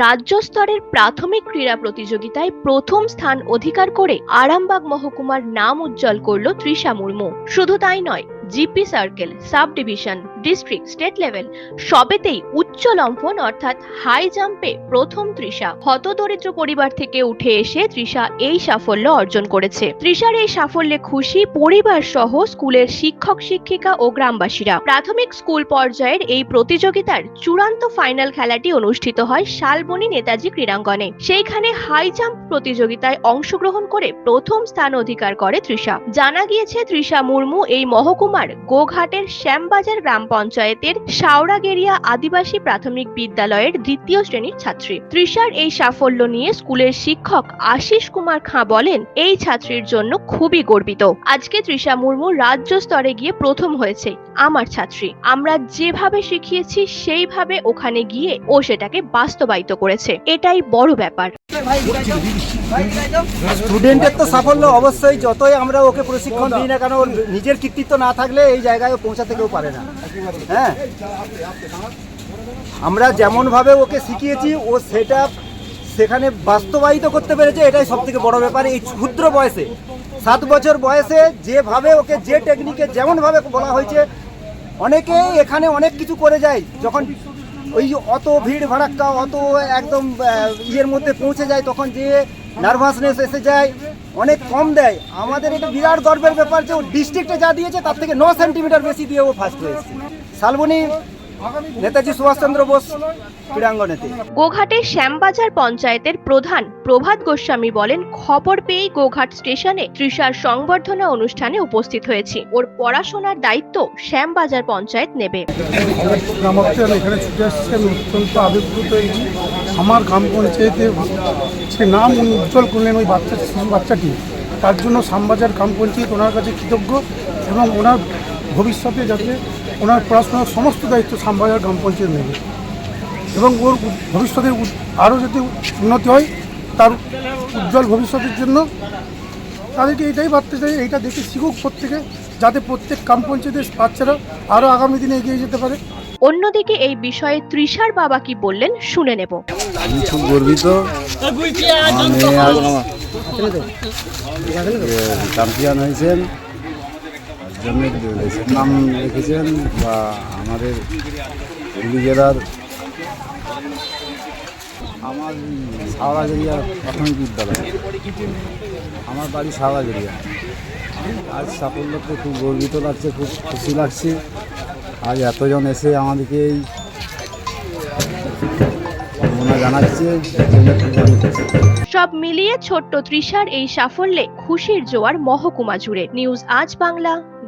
রাজ্য স্তরের প্রাথমিক ক্রীড়া প্রতিযোগিতায় প্রথম স্থান অধিকার করে আরামবাগ মহকুমার নাম উজ্জ্বল করল তৃষা মুর্মু। শুধু তাই নয়, GP circle, sub division district state level সবেতেই উচ্চ লম্ফন অর্থাৎ হাই জাম্পে প্রথম তৃষা। হতদরিদ্র পরিবার থেকে উঠে এসে তৃষা এই সাফল্য অর্জন করেছে। তৃষার এই সাফল্যে খুশি পরিবার সহ স্কুলের শিক্ষক, শিক্ষিকা ও গ্রামবাসীরা। প্রাথমিক স্কুল পর্যায়ের এই প্রতিযোগিতার চূড়ান্ত ফাইনাল খেলাটি অনুষ্ঠিত হয় শালবনী নেতাজি ক্রীড়াঙ্গনে। সেইখানে হাই জাম্প প্রতিযোগিতায় অংশগ্রহণ করে প্রথম স্থান অধিকার করে তৃষা। জানা গিয়েছে, তৃষা মুর্মু এই মহকুমার গোঘাটের শ্যামবাজার গ্রাম পঞ্চায়েতের শাওড়াগেরিয়া আদিবাসী প্রাথমিক বিদ্যালয়ের দ্বিতীয় শ্রেণির ছাত্রী। তৃষার এই সাফল্য নিয়ে স্কুলের শিক্ষক আশিস কুমার খাঁ বলেন, এই ছাত্রীর জন্য খুবই গর্বিত। আজকে তৃষা মুর্মু রাজ্য স্তরে গিয়ে প্রথম হয়েছে আমার ছাত্রী। আমরা যেভাবে শিখিয়েছি, সেইভাবে ওখানে গিয়ে ও সেটাকে বাস্তবায়িত করেছে। এটাই বড় ব্যাপার। স্টুডেন্টের তো সাফল্য অবশ্যই, যতই আমরা ওকে প্রশিক্ষণ দিই না কেন ওর নিজের কৃতিত্ব না থাকলে এই জায়গায় পৌঁছাতে কেউ পারে না। হ্যাঁ? আমরা যেমনভাবে ওকে শিখিয়েছি, ও সেটা সেখানে বাস্তবায়িত করতে পেরেছে, এটাই সব থেকে বড় ব্যাপার। এই ক্ষুদ্র বয়সে, সাত বছর বয়সে যেভাবে ওকে যে টেকনিকে যেমনভাবে বলা হয়েছে অনেকে এখানে অনেক কিছু করে যায়, যখন ওই অত ভিড় ভাড়াক্কা, অত একদম ইয়ের মধ্যে পৌঁছে যায়, তখন যে নার্ভাসনেস এসে যায়, অনেক কম দেয়। আমাদের এটা বিরাট গর্বের ব্যাপার যে ও ডিস্ট্রিক্টে যা দিয়েছে, তার থেকে ন সেন্টিমিটার বেশি দিয়ে ও ফার্স্ট হয়েছে। শালবনী নেতাজি সুভাষচন্দ্র বোস ক্রীড়াঙ্গনেতে গোঘাটের শ্যামবাজার পঞ্চায়েতের প্রধান প্রভাত গোস্বামী বলেন খবর পেয়েই গোঘাট স্টেশনে তৃষার সংবর্ধনা অনুষ্ঠানে উপস্থিত হয়েছি। ওর পড়াশোনার দায়িত্ব শ্যামবাজার পঞ্চায়েত নেবে। এখানে ছুটে আসছি আমি অত্যন্ত আবির্ভূত হয়েছি। আমার গ্রাম পঞ্চায়েতে সে নাম উনি উজ্জ্বল করলেন ওই বাচ্চা শিশু বাচ্চাটি। তার জন্য শ্যামবাজার গ্রাম পঞ্চায়েত ওনার কাছে কৃতজ্ঞ এবং ওনার ভবিষ্যতে যাতে ওনার পড়াশোনার সমস্ত দায়িত্ব শ্যামবাজার গ্রাম পঞ্চায়েত নেবে এবং ওর উ- ভবিষ্যতে আরও যদি উন্নতি হয় তার উজ্জ্বল ভবিষ্যতের জন্য তাদেরকে এটাই ভাবতে চাই এইটা দেখে শিখুক প্রত্যেকে যাতে প্রত্যেক গ্রাম পঞ্চায়েতের বাচ্চারা আরও আগামী দিনে এগিয়ে যেতে পারে। অন্যদিকে এই বিষয়ে তৃষার বাবা কি বললেন শুনে নেব। আমি খুব গর্বিত চ্যাম্পিয়ন হয়েছেন জন্য নাম রেখেছেন বা আমাদের হুগলি জেলার আমার সাওড়াগেরিয়া প্রাথমিক বিদ্যালয়। আমার বাড়ি সাওড়াগেরিয়া আজ সাফল্যতে খুব গর্বিত লাগছে, খুব খুশি লাগছে। আজ এতজন এসে আমাদেরকে এই সব মিলিয়ে ছোট্ট তৃষার এই সাফল্যে খুশির জোয়ার মহকুমা জুড়ে। নিউজ আজ বাংলা।